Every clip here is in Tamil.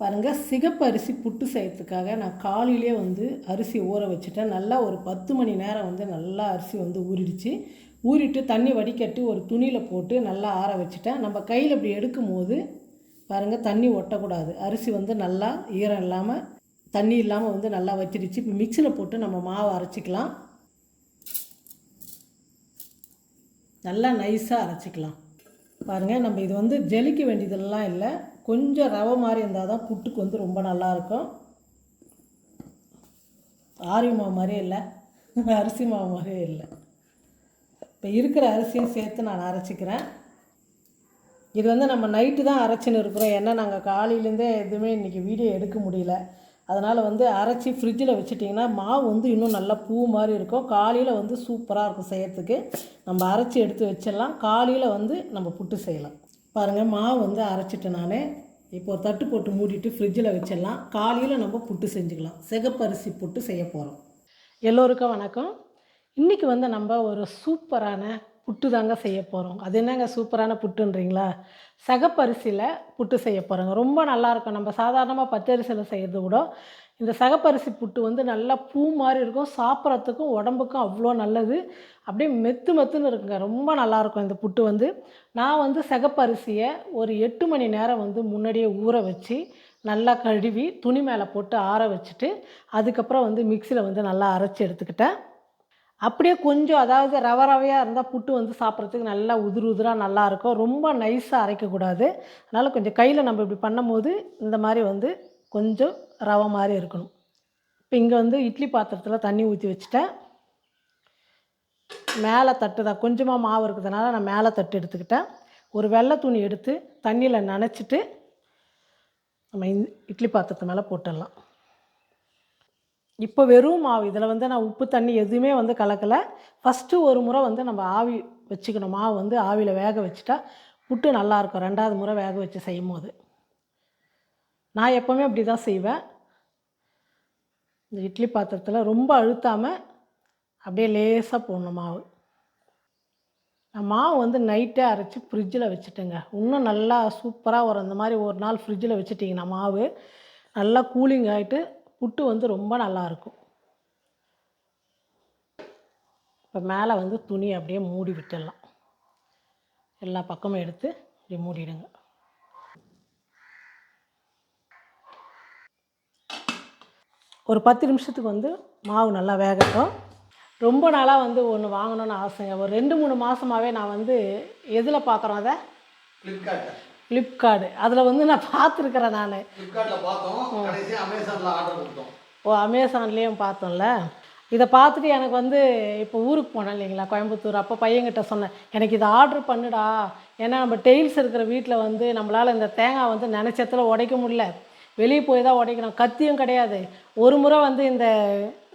பாருங்கள் சிகப்பு அரிசி புட்டு செய்யறதுக்காக நான் காலையிலே வந்து அரிசி ஊற வச்சுட்டேன். நல்லா ஒரு பத்து மணி நேரம் வந்து நல்லா அரிசி வந்து ஊறிடுச்சு. ஊறிட்டு தண்ணி வடிகட்டி ஒரு துணியில் போட்டு நல்லா ஆற வச்சுட்டேன். நம்ம கையில் இப்படி எடுக்கும் போது பாருங்கள் தண்ணி ஒட்டக்கூடாது. அரிசி வந்து நல்லா ஈரம் இல்லாமல் தண்ணி இல்லாமல் வந்து நல்லா வச்சிடுச்சு. இப்போ மிக்சியில் போட்டு நம்ம மாவு அரைச்சிக்கலாம். நல்லா நைஸாக அரைச்சிக்கலாம். பாருங்கள் நம்ம இது வந்து ஜலிக்க வேண்டியதெல்லாம் இல்லை. கொஞ்சம் ரவை மாதிரி இருந்தால் தான் புட்டுக்கு வந்து ரொம்ப நல்லாயிருக்கும். ஆரி மாவு மாதிரியே இல்லை. அரிசி மாவு மாதிரியே இல்லை. இப்போ இருக்கிற அரிசியும் சேர்த்து நான் அரைச்சிக்கிறேன். இது வந்து நம்ம நைட்டு தான் அரைச்சின்னு இருக்கிறோம். ஏன்னா நாங்கள் காலையிலேருந்தே எதுவுமே இன்றைக்கி வீடியோ எடுக்க முடியல. அதனால் வந்து அரைச்சி ஃப்ரிட்ஜில் வச்சுட்டிங்கன்னா மாவு வந்து இன்னும் நல்லா பூ மாதிரி இருக்கும். காலையில் வந்து சூப்பராக இருக்கும் செய்யறதுக்கு. நம்ம அரைச்சி எடுத்து வச்சிடலாம். காலையில் வந்து நம்ம புட்டு செய்யலாம். பாருங்கள் மாவு வந்து அரைச்சிட்டேன் நான் இப்போ ஒரு தட்டு போட்டு மூடிட்டு ஃப்ரிட்ஜில் வச்சிடலாம். காலையில் நம்ம புட்டு செஞ்சுக்கலாம். சிகப்பரிசி புட்டு செய்ய போகிறோம் எல்லோருக்கும் வணக்கம். இன்றைக்கி வந்து நம்ம ஒரு சூப்பரான புட்டு தாங்க செய்ய போகிறோம் அது என்னங்க சூப்பரான புட்டுன்றீங்களா? சகப்பரிசியில் புட்டு செய்ய போகிறோங்க ரொம்ப நல்லாயிருக்கும் நம்ம சாதாரணமாக பச்சரிசியில் செய்கிறது கூட இந்த சகப்பரிசி புட்டு வந்து நல்லா பூ மாதிரி இருக்கும் சாப்பிட்றதுக்கும் உடம்புக்கும் அவ்வளோ நல்லது. அப்படியே மெத்து மெத்துன்னு இருக்குங்க. ரொம்ப நல்லாயிருக்கும் இந்த புட்டு வந்து. நான் வந்து சகப்பரிசியை ஒரு எட்டு மணி நேரம் வந்து முன்னாடியே ஊற வச்சு நல்லா கழுவி துணி மேலே போட்டு ஆற வச்சுட்டு அதுக்கப்புறம் வந்து மிக்சியில் வந்து நல்லா அரைச்சி எடுத்துக்கிட்டேன். அப்படியே கொஞ்சம் அதாவது ரவை ரவையாக இருந்தால் புட்டு வந்து சாப்பிட்றதுக்கு நல்லா உதிர் உதிராக நல்லாயிருக்கும் ரொம்ப நைஸாக அரைக்கக்கூடாது. அதனால் கொஞ்சம் கையில் நம்ம இப்படி பண்ணும்போது இந்த மாதிரி வந்து கொஞ்சம் ரவை மாதிரி இருக்கணும். இப்போ இங்கே வந்து இட்லி பாத்திரத்தில் தண்ணி ஊற்றி வச்சுட்டேன். மேலே தட்டு தான் கொஞ்சமாக மாவு இருக்கிறதுனால நான் மேலே தட்டு எடுத்துக்கிட்டேன். ஒரு வெள்ளை துணி எடுத்து தண்ணியில் நனைச்சிட்டு நம்ம இட்லி பாத்திரத்து மேலே போட்டுடலாம். இப்போ வெறும் மாவு இதில் வந்து நான் உப்பு தண்ணி எதுவுமே வந்து கலக்கலை. ஃபஸ்ட்டு ஒரு முறை வந்து நம்ம ஆவி வச்சுக்கணும். மாவு வந்து ஆவியில் வேக வச்சுட்டா புட்டு நல்லாயிருக்கும் ரெண்டாவது முறை வேக வச்சு செய்யும் போது நான் எப்போவுமே அப்படி தான் செய்வேன். இந்த இட்லி பாத்திரத்தில் ரொம்ப அழுத்தாமல் அப்படியே லேசாக போடணும் மாவு. நான் மாவு வந்து நைட்டே அரைச்சி ஃப்ரிட்ஜில் வச்சுட்டேங்க. இன்னும் நல்லா சூப்பராக வரும் இந்த மாதிரி ஒரு நாள் ஃப்ரிட்ஜில் வச்சுட்டிங்கன்னா மாவு நல்லா கூலிங் ஆகிட்டு புட்டு வந்து ரொம்ப நல்லாயிருக்கும் இப்போ மேலே வந்து துணி அப்படியே மூடி விட்டுடலாம். எல்லா பக்கமும் எடுத்து இப்படி மூடிடுங்க. ஒரு பத்து நிமிஷத்துக்கு வந்து மாவு நல்லா வேகட்டும். ரொம்ப நாளாக வந்து ஒன்று வாங்கணும்னு ஆசைங்க. ஒரு ரெண்டு மூணு மாதமாகவே நான் வந்து எதில் பார்க்குறோம் அதை? ஃப்ளிப்கார்டு அதில் வந்து நான் பார்த்துருக்குறேன் நான். ஓ அமேசான்லேயும் பார்த்தோம்ல? இதை பார்த்துட்டு எனக்கு வந்து இப்போ ஊருக்கு போனேன் இல்லைங்களா கோயம்புத்தூர். அப்போ பையன்கிட்ட சொன்னேன் எனக்கு இதை ஆர்டர் பண்ணுடா. ஏன்னா நம்ம டெய்ல்ஸ் இருக்கிற வீட்டில் வந்து நம்மளால் இந்த தேங்காய் வந்து நினச்சத்தில் உடைக்க முடியல. வெளியே போய் தான் உடைக்கணும். கத்தியும் கிடையாது. ஒரு முறை வந்து இந்த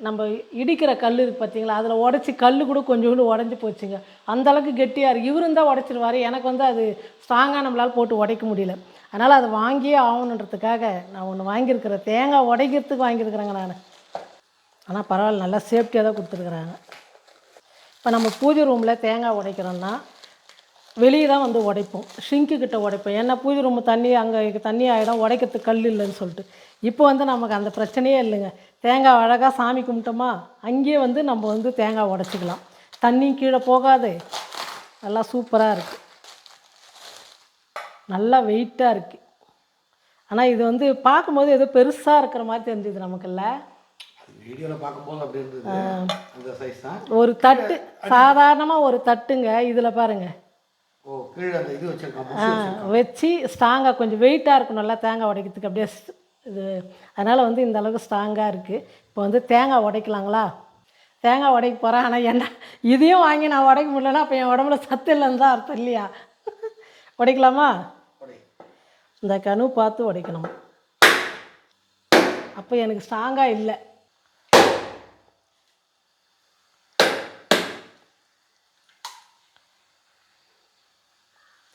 நம்ம இடிக்கிற கல் இருக்குது பார்த்தீங்களா அதில் உடச்சி கல் கூட கொஞ்சோண்டு உடஞ்சி போச்சுங்க. அந்த அளவுக்கு கெட்டியாக இருக்குது இவரும் தான் உடச்சிருவார். எனக்கு வந்து அது ஸ்ட்ராங்காக நம்மளால் போட்டு உடைக்க முடியல. அதனால் அதை வாங்கியே ஆகணுன்றதுக்காக நான் ஒன்று வாங்கியிருக்கிறேன். தேங்காய் உடைக்கிறதுக்கு வாங்கியிருக்கிறேங்க நான். ஆனால் பரவாயில்ல நல்லா சேஃப்டியாக தான் கொடுத்துருக்குறாங்க. இப்போ நம்ம பூஜை ரூமில் தேங்காய் உடைக்கிறோன்னா வெளியே தான் வந்து உடைப்போம். ஷிங்க்கு கிட்ட உடைப்போம். ஏன்னா பூஜை ரூம் தண்ணி அங்கே தண்ணி ஆகிடும் உடைக்கிறதுக்கு கல் இல்லைன்னு சொல்லிட்டு. இப்போ வந்து நமக்கு அந்த பிரச்சனையே இல்லைங்க. தேங்காய் அழகாக சாமி கும்பிட்டோமா அங்கேயே வந்து நம்ம வந்து தேங்காய் உடைச்சிக்கலாம். தண்ணியும் கீழே போகாது. நல்லா சூப்பராக இருக்குது நல்லா வெயிட்டாக இருக்குது ஆனால் இது வந்து பார்க்கும்போது ஏதோ பெருசாக இருக்கிற மாதிரி தெரிஞ்சுது நமக்குல்ல. ஒரு தட்டு சாதாரணமாக ஒரு தட்டுங்க. இதில் பாருங்கள் வச்சு ஸ்ட்ராங்காக கொஞ்சம் வெயிட்டாக இருக்கும் நல்லா தேங்காய் உடைக்கிறதுக்கு. அப்படியே இது அதனால் வந்து இந்த அளவுக்கு ஸ்ட்ராங்காக இருக்குது இப்போ வந்து தேங்காய் உடைக்கலாங்களா? தேங்காய் உடைக்க போகிறேன் ஆனால் என்ன இதையும் வாங்கி நான் உடைக்க முடியலன்னா அப்போ என் உடம்புல சத்து இல்லைன்னு தான் அர்த்தம் இல்லையா? உடைக்கலாமா? இந்த கனு பார்த்து உடைக்கணும். அப்போ எனக்கு ஸ்ட்ராங்காக இல்லை.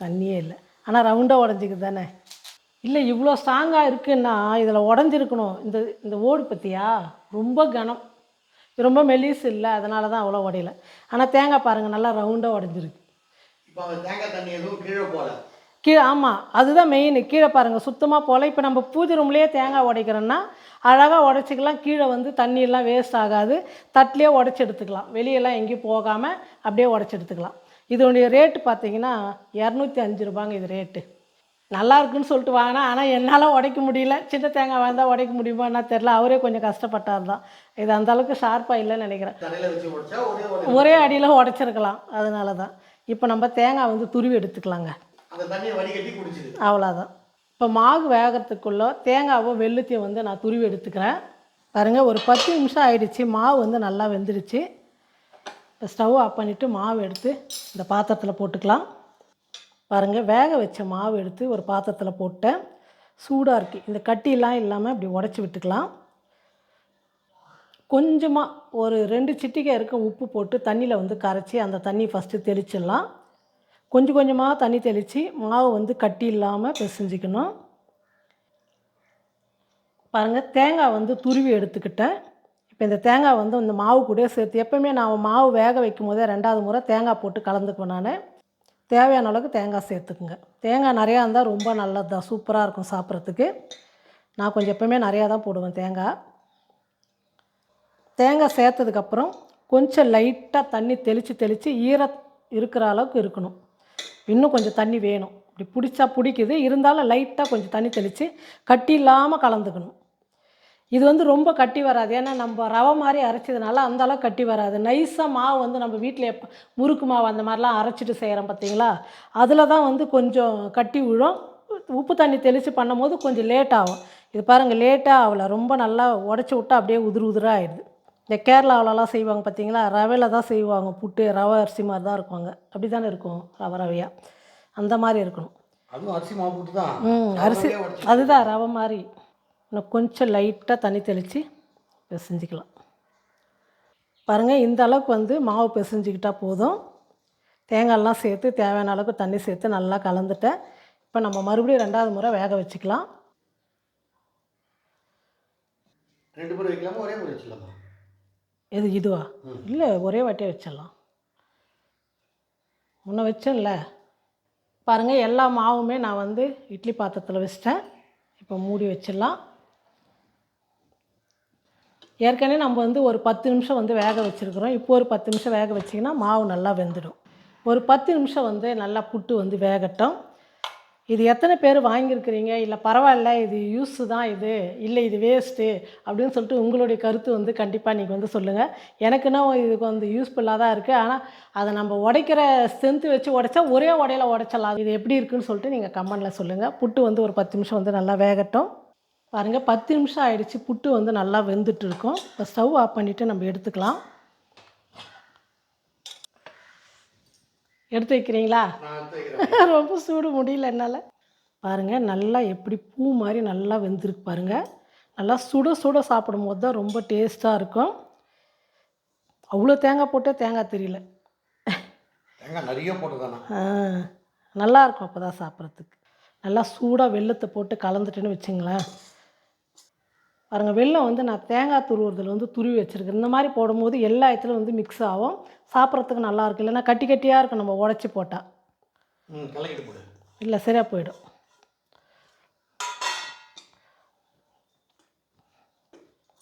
தண்ணியே இல்லை. ஆனால் ரவுண்டாக உடஞ்சிக்குது தானே? இல்லை இவ்வளோ ஸ்ட்ராங்காக இருக்குன்னா இதில் உடஞ்சிருக்கணும். இந்த இந்த ஓடு பற்றியா ரொம்ப கனம். ரொம்ப மெலிசு இல்லை. அதனால தான் அவ்வளோ உடையல. ஆனால் தேங்காய் பாருங்கள் நல்லா ரவுண்டாக உடஞ்சிருக்கு. இப்போ அந்த தேங்காய் தண்ணி எதுவும் கீழே போகல? கீழே ஆமாம் அதுதான் மெயின் கீழே பாருங்கள் சுத்தமாக போல இப்போ நம்ம பூஜை ரூம்லேயே தேங்காய் உடைக்கிறோன்னா அழகாக உடச்சிக்கலாம். கீழே வந்து தண்ணியெல்லாம் வேஸ்ட் ஆகாது. தட்டிலே உடச்சி எடுத்துக்கலாம். வெளியெல்லாம் எங்கேயும் போகாமல் அப்படியே உடச்சி எடுத்துக்கலாம். இதனுடைய ரேட்டு பார்த்தீங்கன்னா இரநூத்தி அஞ்சு ரூபாங்க இது ரேட்டு நல்லா இருக்குன்னு சொல்லிட்டு வாங்கினா ஆனால் என்னால் உடைக்க முடியல. சின்ன தேங்காய் வந்தால் உடைக்க முடியுமான்னா தெரில அவரே கொஞ்சம் கஷ்டப்பட்டார் தான். இது அந்த அளவுக்கு ஷார்ப்பாக இல்லைன்னு நினைக்கிறேன். ஒரே அடியில் உடைச்சிருக்கலாம். அதனால தான் இப்போ நம்ம தேங்காய் வந்து துருவி எடுத்துக்கலாங்க. அவ்வளோதான் இப்போ மாவு வேகிறதுக்குள்ளே தேங்காவும் வெள்ளுத்தையும் வந்து நான் துருவி எடுத்துக்கிறேன். பாருங்கள் ஒரு பத்து நிமிஷம் ஆயிடுச்சு. மாவு வந்து நல்லா வெந்துடுச்சு. ஸ்டவ் ஆஃப் பண்ணிவிட்டு மாவு எடுத்து இந்த பாத்திரத்தில் போட்டுக்கலாம். பாருங்கள் வேக வச்ச மாவு எடுத்து ஒரு பாத்திரத்தில் போட்டேன். சூடாக இருக்குது இந்த கட்டிலாம் இல்லாமல் இப்படி உடச்சி விட்டுக்கலாம். கொஞ்சமாக ஒரு ரெண்டு சிட்டிகை இருக்க உப்பு போட்டு தண்ணியில் வந்து கரைச்சி அந்த தண்ணி ஃபஸ்ட்டு தெளிச்சிடலாம். கொஞ்சம் கொஞ்சமாக தண்ணி தெளித்து மாவு வந்து கட்டி இல்லாமல் பிசைஞ்சிக்கணும். பாருங்கள் தேங்காய் வந்து துருவி எடுத்துக்கிட்டேன். இப்போ இந்த தேங்காய் வந்து இந்த மாவு கூட சேர்த்து எப்போவுமே நான் மாவு வேக வைக்கும் போதே ரெண்டாவது முறை தேங்காய் போட்டு கலந்துக்குவேன் நான். தேவையான அளவுக்கு தேங்காய் சேர்த்துக்குங்க. தேங்காய் நிறையா இருந்தால் ரொம்ப நல்லது தான் சூப்பராக இருக்கும் சாப்பிட்றதுக்கு. நான் கொஞ்சம் எப்போவுமே நிறையா தான் போடுவேன் தேங்காய். தேங்காய் சேர்த்ததுக்கப்புறம் கொஞ்சம் லைட்டாக தண்ணி தெளித்து தெளித்து ஈர இருக்கிற அளவுக்கு இருக்கணும். இன்னும் கொஞ்சம் தண்ணி வேணும். இப்படி பிடிச்சா பிடிக்குது. இருந்தாலும் லைட்டாக கொஞ்சம் தண்ணி தெளித்து கட்டி இல்லாமல் கலந்துக்கணும். இது வந்து ரொம்ப கட்டி வராது. ஏன்னா நம்ம ரவை மாதிரி அரைச்சதுனால அந்த அளவுக்கு கட்டி வராது. நைஸாக மாவு வந்து நம்ம வீட்டில் எப்போ முறுக்கு மாவு அந்த மாதிரிலாம் அரைச்சிட்டு செய்கிறோம் பார்த்தீங்களா அதில் தான் வந்து கொஞ்சம் கட்டி விழும். உப்பு தண்ணி தெளித்து பண்ணும்போது கொஞ்சம் லேட் ஆகும். இது பாருங்கள் லேட்டாக ஆகல. ரொம்ப நல்லா உடச்சி விட்டா அப்படியே உதிரு உதிராக ஆயிடுது. இந்த கேரளாவிலலாம் செய்வாங்க பார்த்தீங்களா ரவையில் தான் செய்வாங்க. புட்டு ரவை அரிசி மாதிரி தான் இருக்குவாங்க அப்படி தானே இருக்கும்? ரவை ரவையாக அந்த மாதிரி இருக்கணும். அதுவும் அரிசி மாவு போட்டு தான். ம் அரிசி அதுதான் ரவை மாதிரி. இன்னும் கொஞ்சம் லைட்டாக தண்ணி தெளித்து பிசைஞ்சிக்கலாம். பாருங்கள் இந்த அளவுக்கு வந்து மாவு பிசைஞ்சிக்கிட்டா போதும். தேங்காயெல்லாம் சேர்த்து தேவையான அளவுக்கு தண்ணி சேர்த்து நல்லா கலந்துட்டேன். இப்போ நம்ம மறுபடியும் ரெண்டாவது முறை வேக வச்சுக்கலாம். ரெண்டு பேரும் வைக்கலாமா? ஒரே முறை வச்சிடலாமா? எது இதுவா? இல்லை ஒரே வாட்டியே வச்சிடலாம். முன்ன வச்சேன்ல. பாருங்கள் எல்லா மாவுமே நான் வந்து இட்லி பாத்திரத்தில் வச்சிட்டேன். இப்போ மூடி வச்சிடலாம். ஏற்கனவே நம்ம வந்து ஒரு பத்து நிமிஷம் வந்து வேக வச்சுருக்குறோம். இப்போ ஒரு பத்து நிமிஷம் வேக வச்சிங்கன்னா மாவு நல்லா வெந்துடும். ஒரு பத்து நிமிஷம் வந்து நல்லா புட்டு வந்து வேகட்டும். இது எத்தனை பேர் வாங்கியிருக்கிறீங்க? இல்லை பரவாயில்ல இது யூஸ் தான் இது. இல்லை இது வேஸ்ட்டு அப்படின்னு சொல்லிட்டு உங்களுடைய கருத்து வந்து கண்டிப்பாக நீங்கள் வந்து சொல்லுங்கள் எனக்குன்னா இதுக்கு வந்து யூஸ்ஃபுல்லாக தான் இருக்குது ஆனால் அதை நம்ம உடைக்கிற ஸ்ட்ரென்த்து வச்சு உடைச்சா ஒரே உடையில உடைச்சலாம் இது எப்படி இருக்குன்னு சொல்லிட்டு நீங்கள் கமெண்டில் சொல்லுங்கள் புட்டு வந்து ஒரு பத்து நிமிஷம் வந்து நல்லா வேகட்டும். பாருங்கள் பத்து நிமிஷம் ஆயிடுச்சு புட்டு வந்து நல்லா வெந்துட்டு இருக்கும் இப்போ ஸ்டவ் ஆஃப் பண்ணிவிட்டு நம்ம எடுத்துக்கலாம். எடுத்து வைக்கிறீங்களா? ரொம்ப சூடு முடியல என்னால். பாருங்கள் நல்லா எப்படி பூ மாதிரி நல்லா வெந்திருக்கு பாருங்கள் நல்லா சுட சுட சாப்பிடும்போது தான் ரொம்ப டேஸ்ட்டாக இருக்கும். அவ்வளோ தேங்காய் போட்டே தேங்காய் தெரியல. தேங்காய் நிறைய போட்டுதானா ஆ, நல்லா இருக்கும் அப்போ தான் சாப்பிட்றதுக்கு. நல்லா சூடாக வெள்ளத்தை போட்டு கலந்துட்டேன்னு வச்சுங்களேன். பாருங்கள் வெல்லம் வந்து நான் தேங்காய் துருவுறதுல வந்து துருவி வச்சுருக்கேன். இந்த மாதிரி போடும்போது எல்லா இடத்துலையும் வந்து மிக்ஸ் ஆகும். சாப்பிட்றதுக்கு நல்லா இருக்கும். இல்லைன்னா கட்டி கட்டியாக இருக்கும் நம்ம உடச்சி போட்டால் இல்லை சரியாக போயிடும்.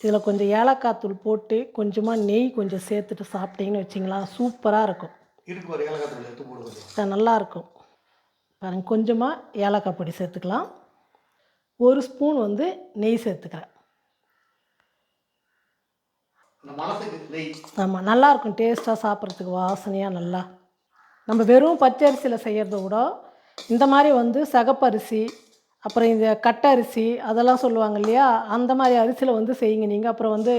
இதில் கொஞ்சம் ஏலக்காய் தூள் போட்டு கொஞ்சமாக நெய் கொஞ்சம் சேர்த்துட்டு சாப்பிட்டீங்கன்னு வச்சிங்களா சூப்பராக இருக்கும். இருக்கு ஒரு ஏலக்காய் எடுத்து போடுவது இது நல்லா இருக்கும். பாருங்க கொஞ்சமாக ஏலக்காய் பொடி சேர்த்துக்கலாம். ஒரு ஸ்பூன் வந்து நெய் சேர்த்துக்கிறேன். இந்த நல்லா இருக்கும். ஆமாம் நல்லாயிருக்கும் டேஸ்ட்டாக சாப்பிட்றதுக்கு வாசனையாக நல்லா. நம்ம வெறும் பச்சரிசியில் செய்கிறத விட இந்த மாதிரி வந்து சகப்பரிசி அப்புறம் இந்த கட்டரிசி அதெல்லாம் சொல்லுவாங்க இல்லையா? அந்த மாதிரி அரிசியில் வந்து செய்யுங்க. நீங்கள் அப்புறம் வந்து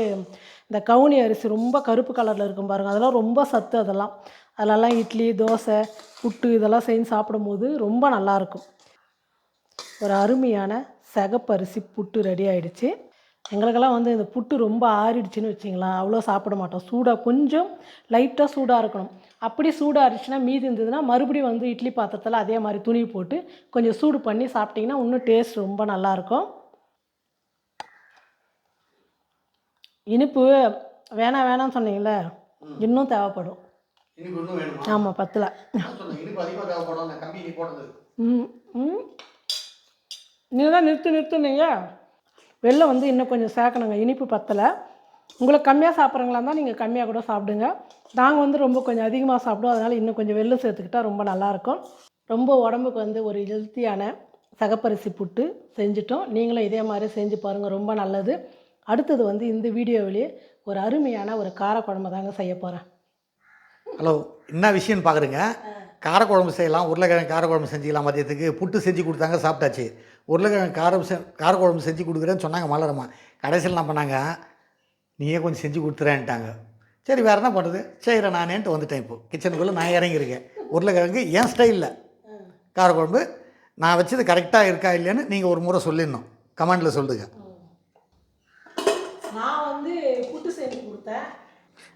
இந்த கவுனி அரிசி ரொம்ப கருப்பு கலரில் இருக்கும் பாருங்கள் அதெல்லாம் ரொம்ப சத்து அதெல்லாம். அதிலலாம் இட்லி தோசை புட்டு இதெல்லாம் செஞ்சு சாப்பிடும்போது ரொம்ப நல்லாயிருக்கும் ஒரு அருமையான சகப்பரிசி புட்டு ரெடி ஆயிடுச்சு. எங்களுக்கெல்லாம் வந்து இந்த புட்டு ரொம்ப ஆறிடுச்சுன்னு வச்சிங்களேன். அவ்வளோ சாப்பிட மாட்டோம். சூடாக கொஞ்சம் லைட்டாக சூடாக இருக்கணும். அப்படி சூடாக இருந்துச்சுன்னா மீதி இருந்ததுன்னா மறுபடியும் வந்து இட்லி பாத்திரத்தில் அதே மாதிரி துணி போட்டு கொஞ்சம் சூடு பண்ணி சாப்பிட்டிங்கன்னா இன்னும் டேஸ்ட் ரொம்ப நல்லாயிருக்கும் இனிப்பு வேணாம் வேணாம்னு சொன்னீங்களே இன்னும் தேவைப்படும். ஆமாம் பத்தில். ம் ம். நீங்கள் தான் நிறுத்து நிறுத்துனீங்க. வெள்ளம் வந்து இன்னும் கொஞ்சம் சேர்க்கணுங்க. இனிப்பு பத்தலை. உங்களுக்கு கம்மியாக சாப்பிட்றங்களா இருந்தால் நீங்கள் கம்மியாக கூட சாப்பிடுங்க. நாங்கள் வந்து ரொம்ப கொஞ்சம் அதிகமாக சாப்பிடுவோம். அதனால் இன்னும் கொஞ்சம் வெளில சேர்த்துக்கிட்டா ரொம்ப நல்லாயிருக்கும் ரொம்ப உடம்புக்கு வந்து ஒரு ஹெல்த்தியான சகப்பரிசி புட்டு செஞ்சுட்டோம். நீங்களும் இதே மாதிரி செஞ்சு பாருங்கள் ரொம்ப நல்லது. அடுத்தது வந்து இந்த வீடியோவிலேயே ஒரு அருமையான ஒரு காரக்குழம்பு தாங்க செய்ய போகிறேன் ஹலோ என்ன விஷயம்னு பார்க்குறேங்க காரக்குழம்பு செய்யலாம் உருளைக்கிழங்கு காரக்குழம்பு செஞ்சுக்கலாம் மதியத்துக்கு. புட்டு செஞ்சு கொடுத்தாங்க சாப்பிட்டாச்சு. உருளைக்கிழங்கு காரம் செ காரக்குழம்பு செஞ்சு கொடுக்குறேன்னு சொன்னாங்க மலரம்மா. கடைசியில் என்ன பண்ணாங்க? நீயே கொஞ்சம் செஞ்சு கொடுத்துறேன்ட்டாங்க. சரி வேறு என்ன பண்ணுறது செய்கிறேன் நானேன்ட்டு வந்துட்டேன் இப்போ. கிச்சனுக்குள்ளே நான் இறங்கியிருக்கேன். உருளைக்கிழங்கு என் ஸ்டைலில். காரக்குழம்பு நான் வச்சது கரெக்டாக இருக்கா இல்லையான்னு நீங்கள் ஒரு முறை சொல்லிடணும். கமெண்டில் சொல்லுங்க. நான் வந்து புட்டு செஞ்சு கொடுத்தேன்.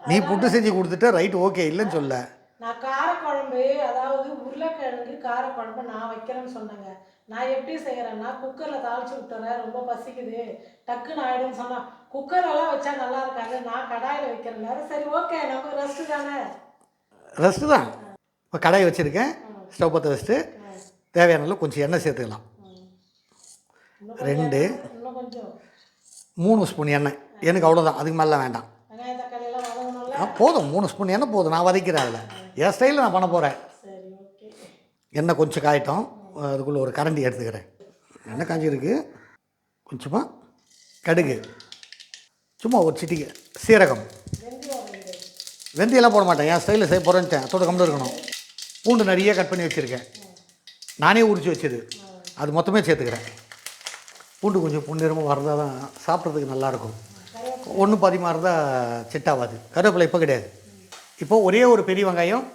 நீ புட்டு செஞ்சு கொடுத்துட்டு ரைட் ஓகே இல்லைன்னு சொல்ல. நான் காரக்குழம்பு அதாவது உருளைக்கிழங்கு காரக்குழம்பு நான் வைக்கிறேன்னு சொன்னேங்க. நான் எப்படி செய்கிறேன்னா குக்கரில் தாளிச்சு விட்டுறேன். ரொம்ப பசிக்குது. டக்குன்னு ஆயிடும்னு சொன்னா குக்கரெல்லாம் வச்சா நல்லா இருக்காது. நான் கடாயில் வைக்கிறேன் சரி ஓகே நமக்கு ரெஸ்ட்டு தானே? ரெஸ்ட்டு தான். இப்போ கடாய் வச்சுருக்கேன். ஸ்டவ் பற்ற வச்சுட்டு தேவையான அளவு கொஞ்சம் எண்ணெய் சேர்த்துக்கலாம். ரெண்டு கொஞ்சம். மூணு ஸ்பூன் எண்ணெய். எனக்கு அவ்வளோதான் அதுக்கு மேலே வேண்டாம். போதும் மூணு ஸ்பூன் எண்ணெய் போதும் நான் வதக்கிறேன் அதில். என் ஸ்டைலில் நான் பண்ண போகிறேன் எண்ணெய் கொஞ்சம் காயட்டும். அதுக்குள்ளே ஒரு கரண்டி எடுத்துக்கிறேன். எண்ணெய் காஞ்சிருக்கு. கொஞ்சமாக கடுகு. சும்மா ஒரு சிட்டிக்கு சீரகம். வெந்தயம்லாம் போட மாட்டேன். என் ஸ்டைலில் செய்ய போகிறேன்ட்டேன் அதோட கம்மில் இருக்கணும். பூண்டு நிறைய கட் பண்ணி வச்சுருக்கேன். நானே உரிச்சு வச்சது. அது மொத்தமே சேர்த்துக்கிறேன். பூண்டு கொஞ்சம் பொன்னிறமாக வரதா தான் சாப்பிட்றதுக்கு நல்லாயிருக்கும் ஒன்று பாதிமாக செட் செட்டாகாது கருவேப்பிலை இப்போ கிடையாது. இப்போ ஒரே ஒரு பெரிய வெங்காயம்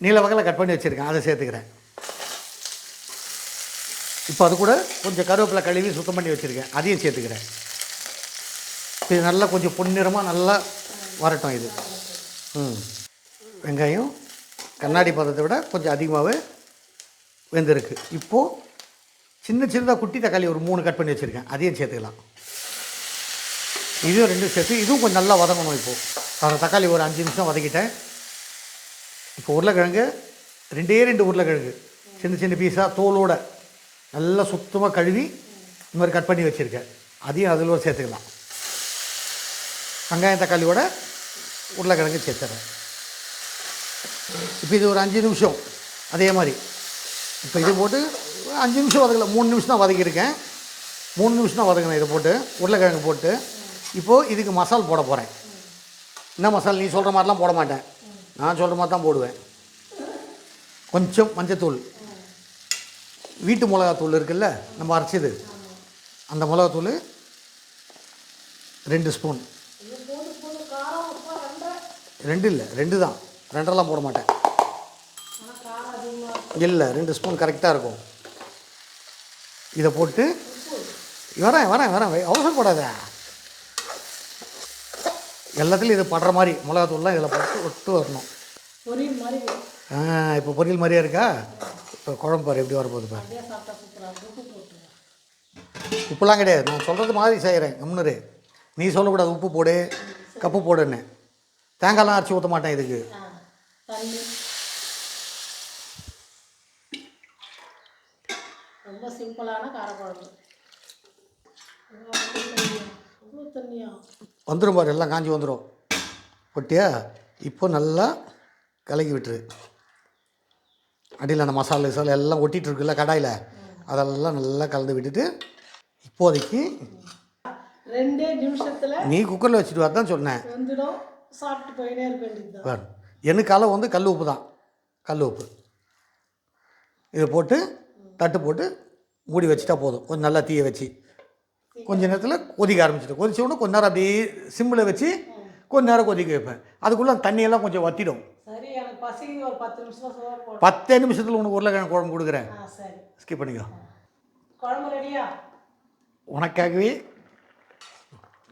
நீல வகையில் கட் பண்ணி வச்சுருக்கேன். அதை சேர்த்துக்கிறேன். இப்போ அது கூட கொஞ்சம் கருவேப்பிலை கழுவி சுத்தம் பண்ணி வச்சுருக்கேன். அதையும் சேர்த்துக்கிறேன். இது நல்லா கொஞ்சம் பொன்னிறமாக நல்லா வரட்டும் இது. ம். வெங்காயம் கண்ணாடி பதத்தை விட கொஞ்சம் அதிகமாகவே வெந்திருக்கு. இப்போது சின்ன சின்னதாக குட்டி தக்காளி ஒரு மூணு கட் பண்ணி வச்சுருக்கேன். அதையும் சேர்த்துக்கலாம். இதுவும் ரெண்டும் சேர்த்து இதுவும் கொஞ்சம் நல்லா வதங்கணும் இப்போது அந்த தக்காளி ஒரு அஞ்சு நிமிஷம் வதக்கிட்டேன். இப்போ உருளைக்கிழங்கு ரெண்டே ரெண்டு உருளைக்கிழங்கு. சின்ன சின்ன பீஸாக தோலோடு நல்லா சுத்தமாக கழுவி இந்த மாதிரி கட் பண்ணி வச்சுருக்கேன். அதையும் அதில் சேர்த்துக்கலாம். வெங்காயம் தக்காளியோட உருளைக்கிழங்கு சேர்த்துறேன். இப்போ இது ஒரு அஞ்சு நிமிஷம். அதே மாதிரி. இப்போ இது போட்டு அஞ்சு நிமிஷம் வதக்கல மூணு நிமிஷம் தான் வதக்கியிருக்கேன். மூணு நிமிஷம் தான் வதக்கினேன் இதை போட்டு. உருளைக்கிழங்கு போட்டு. இப்போது இதுக்கு மசால் போட போகிறேன் என்ன மசால்? நீ சொல்கிற மாதிரிலாம் போட மாட்டேன். நான் சொல்கிற மாதிரி தான் போடுவேன். கொஞ்சம் மஞ்சத்தூள். வீட்டு மிளகாத்தூள் இருக்குல்ல? நம்ம அரைச்சது. அந்த மிளகாத்தூள் ரெண்டு ஸ்பூன். ரெண்டு இல்லை ரெண்டு தான். ரெண்டெல்லாம் போட மாட்டேன். இல்லை ரெண்டு ஸ்பூன் கரெக்டாக இருக்கும். இதை போட்டு வரேன் வரேன் வரேன். அவசரப்படாத. எல்லாத்துலேயும் இது படுற மாதிரி மிளகாத்தூள்லாம் இதில் போட்டு ஒட்டு வரணும். ஆ இப்போ பொரியல் மாதிரியா இருக்கா? இப்போ குழம்பு பாரு எப்படி வரப்போகுது பாரு. உப்புலாம் கிடையாது. நான் சொல்கிறது மாதிரி செய்கிறேன் கம்முனரு நீ சொல்லக்கூடாது உப்பு போடு கப்பு போடுன்னு. தேங்காய்லாம் அரைச்சி ஊற்ற மாட்டேன் இதுக்கு. ரொம்ப சிம்பிளான காரக்குழம்பு. வந்துடும் பாரு எல்லாம் காஞ்சி வந்துடும் ஒட்டியா இப்போ நல்லா கலக்கி விட்டுரு. அடியில் அந்த மசாலா கிசாலா எல்லாம் ஒட்டிகிட்டு இருக்குல்ல கடாயில். அதெல்லாம் நல்லா கலந்து விட்டுட்டு இப்போதைக்கு ரெண்டே நிமிஷத்தில் நீ குக்கரில் வச்சுட்டு வரதான் சொன்னேன். சாப்பிட்டு போயினே பாரு எனக்கு அளவு வந்து கல் உப்பு தான். கல் உப்பு. இதை போட்டு தட்டு போட்டு மூடி வச்சுட்டா போதும். கொஞ்சம் நல்லா தீய வச்சு. கொஞ்ச நேரத்தில் கொதிக்க ஆரம்பிச்சிடும். கொதிச்ச உடனே கொஞ்ச நேரம் அப்படியே சிம்மில் வச்சு கொஞ்ச நேரம் கொதிக்க வைப்பேன். அதுக்குள்ளே தண்ணியெல்லாம் கொஞ்சம் வத்திடும். பத்து நிமிஷத்தில் உனக்கு உருளைக்கிழங்கு குழம்பு கொடுக்குறேன். ஸ்கிப் பண்ணிக்கோ. குழம்பு ரெடியா? உனக்காகவே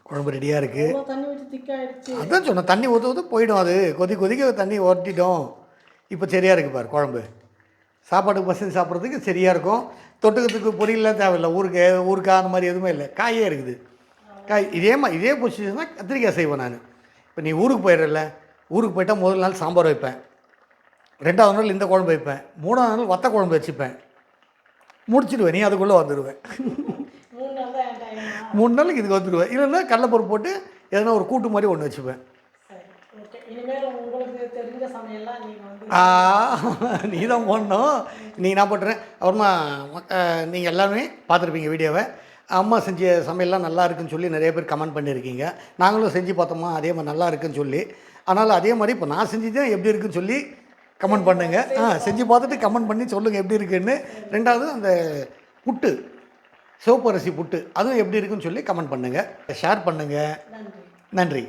குழம்பு ரெடியாக இருக்குது அதான் சொன்னேன் தண்ணி ஊற்ற ஊற்ற போயிடும் அது. கொதி கொதிக்க தண்ணி ஒட்டிட்டோம் இப்போ சரியாக இருக்குது பாரு குழம்பு. சாப்பாட்டுக்கு பசங்க சாப்பிட்றதுக்கு சரியாக இருக்கும். தொட்டுக்கிறதுக்கு பொரியல்லாம் தேவையில்லை. ஊருக்கு ஊருக்கா அந்த மாதிரி எதுவுமே இல்லை. காயே இருக்குது. காய் இதே மாதிரி இதே பொசிஷன் தான் கத்திரிக்காய் செய்வேன் நான். இப்போ நீ ஊருக்கு போயிடுறல ஊருக்கு போயிட்டால் முதல் நாள் சாம்பார் வைப்பேன். ரெண்டாவது நாள் இந்த குழம்பு வைப்பேன். மூணாவது நாள் வத்த குழம்பு வச்சுப்பேன். முடிச்சிடுவேன். நீ அதுக்குள்ளே வந்துடுவேன் மூணு நாளைக்கு இதுக்கு வந்துடுவேன் இல்லைன்னா கடலைப்பருப்பு போட்டு எதனா ஒரு கூட்டு மாதிரி ஒன்று வச்சுப்பேன் சரி ஓகே இனிமேல் உங்களுக்கு தெரிஞ்ச சமையல்லாம் நீங்கள் வந்து நீ தான் போடணும். நீ நான் பண்ணுறேன் அப்புறமா நீங்கள் எல்லாருமே பார்த்துருப்பீங்க வீடியோவை. அம்மா செஞ்ச சமையல்லாம் நல்லா இருக்குன்னு சொல்லி நிறைய பேர் கமெண்ட் பண்ணியிருக்கீங்க. நாங்களும் செஞ்சு பார்த்தோமா அதே மாதிரி நல்லா இருக்குன்னு சொல்லி. அதனால் அதே மாதிரி இப்போ நான் செஞ்சது எப்படி இருக்குன்னு சொல்லி கமெண்ட் பண்ணுங்க. ஆ செஞ்சு பார்த்துட்டு கமெண்ட் பண்ணி சொல்லுங்கள் எப்படி இருக்குன்னு. ரெண்டாவது அந்த புட்டு சிவப்பு அரிசி புட்டு அதுவும் எப்படி இருக்குன்னு சொல்லி கமெண்ட் பண்ணுங்கள் ஷேர் பண்ணுங்கள் நன்றி.